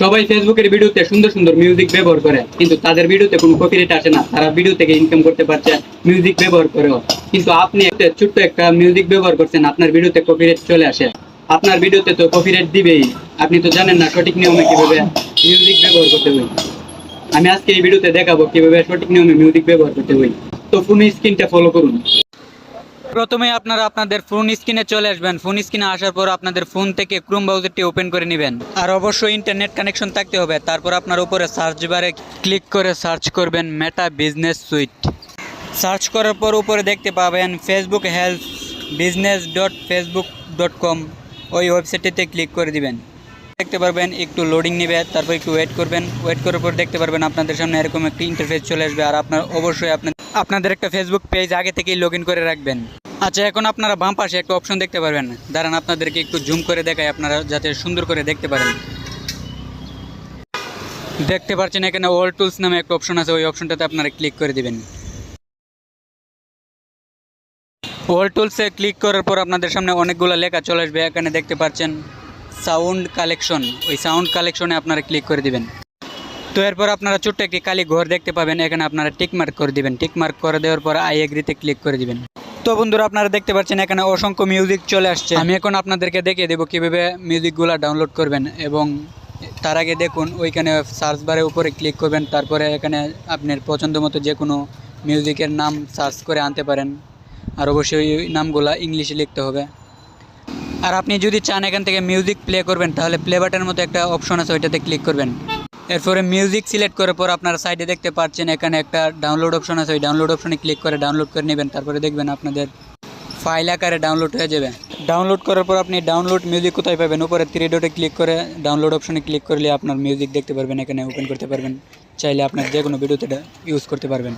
সবাই ফেসবুকের ভিডিওতে সুন্দর সুন্দর মিউজিক ব্যবহার করে, কিন্তু তাদের ভিডিওতে কোনো কপিরাইট আসে না। তারা ভিডিও থেকে ইনকাম করতে পারছে মিউজিক ব্যবহার করেও কিন্তু আপনি একটা ছোট্ট একটা মিউজিক ব্যবহার করছেন, আপনার ভিডিওতে কপিরাইট চলে আসে। আপনার ভিডিওতে তো কপিরাইট দিবেই। আপনি তো জানেন না সঠিক নিয়মে কীভাবে মিউজিক ব্যবহার করতে হয়। আমি আজকে এই ভিডিওতে দেখাবো কীভাবে সঠিক নিয়মে মিউজিক ব্যবহার করতে হয়। তো ফোন স্ক্রিনটা ফলো করুন। প্রথমে আপনারা আপনাদের ফোন স্ক্রিনে চলে আসবেন। ফোন স্ক্রিনে আসার পর আপনাদের ফোন থেকে ক্রোম ব্রাউজারটি ওপেন করে নেবেন। আর অবশ্যই ইন্টারনেট কানেকশন থাকতে হবে। তারপর আপনার উপরে সার্চ বারে ক্লিক করে সার্চ করবেন মেটা বিজনেস সুইট সার্চ করার পর উপরে দেখতে পাবেন Facebook help business dot Facebook dot com ওই ওয়েবসাইটটিতে ক্লিক করে দিবেন। দেখতে পারবেন একটু লোডিং নেবে, তারপর একটু ওয়েট করবেন। ওয়েট করার পর দেখতে পারবেন আপনাদের সামনে এরকম একটি ইন্টারফেস চলে আসবে। আর আপনার অবশ্যই আপনার আপনাদের একটা ফেসবুক পেজ আগে থেকেই লগ করে রাখবেন। আচ্ছা এখন আপনারা বাম পাশে একটা অপশন দেখতে পারবেন। দাঁড়ান, আপনাদেরকে একটু জুম করে দেখায় আপনারা যাতে সুন্দর করে দেখতে পারেন। দেখতে পাচ্ছেন এখানে অল টুলস নামে একটা অপশন আছে, ওই অপশনটাতে আপনারা ক্লিক করে দিবেন। অল টুলসে ক্লিক করার পর আপনাদের সামনে অনেকগুলো লেখা চলে আসবে। এখানে দেখতে পাচ্ছেন সাউন্ড কালেকশন ওই সাউন্ড কালেকশনে আপনারা ক্লিক করে দিবেন। তো এরপর আপনারা ছোট্ট একটি কালি ঘর দেখতে পাবেন। এখানে আপনারা টিক মার্ক করে দিবেন। টিক মার্ক করে দেওয়ার পর আই এগ্রিতে ক্লিক করে দিবেন। তো বন্ধুরা, আপনারা দেখতে পাচ্ছেন এখানে অসংখ্য মিউজিক চলে আসছে। আমি এখন আপনাদেরকে দেখিয়ে দেবো কীভাবে মিউজিকগুলো ডাউনলোড করবেন এবং তার আগে দেখুন, ওইখানে সার্চ বারের উপরে ক্লিক করবেন। তারপরে এখানে আপনার পছন্দ মতো যে কোনো মিউজিকের নাম সার্চ করে আনতে পারেন। আর অবশ্যই ওই নামগুলো ইংলিশে লিখতে হবে। আর আপনি যদি চান এখান থেকে মিউজিক প্লে করবেন, তাহলে প্লে বাটনের মতো একটা অপশন আছে, ওইটাতে ক্লিক করবেন। এরপরে মিউজিক সিলেক্ট করার পর আপনারা সাইডে দেখতে পাচ্ছেন, এখানে একটা ডাউনলোড অপশন আছে, ওই ডাউনলোড অপশনে ক্লিক করে ডাউনলোড করে নেবেন, তারপরে দেখবেন আপনাদের ফাইল আকারে ডাউনলোড হয়ে যাবে। ডাউনলোড করার পর আপনি ডাউনলোড মিউজিক কোথায় পাবেন? উপরে থ্রি ডটে ক্লিক করে ডাউনলোড অপশনে ক্লিক করলে আপনার মিউজিক দেখতে পারবেন, এখানে ওপেন করতে পারবেন, চাইলে আপনার যে কোনো ভিডিওতে ইউজ করতে পারবেন।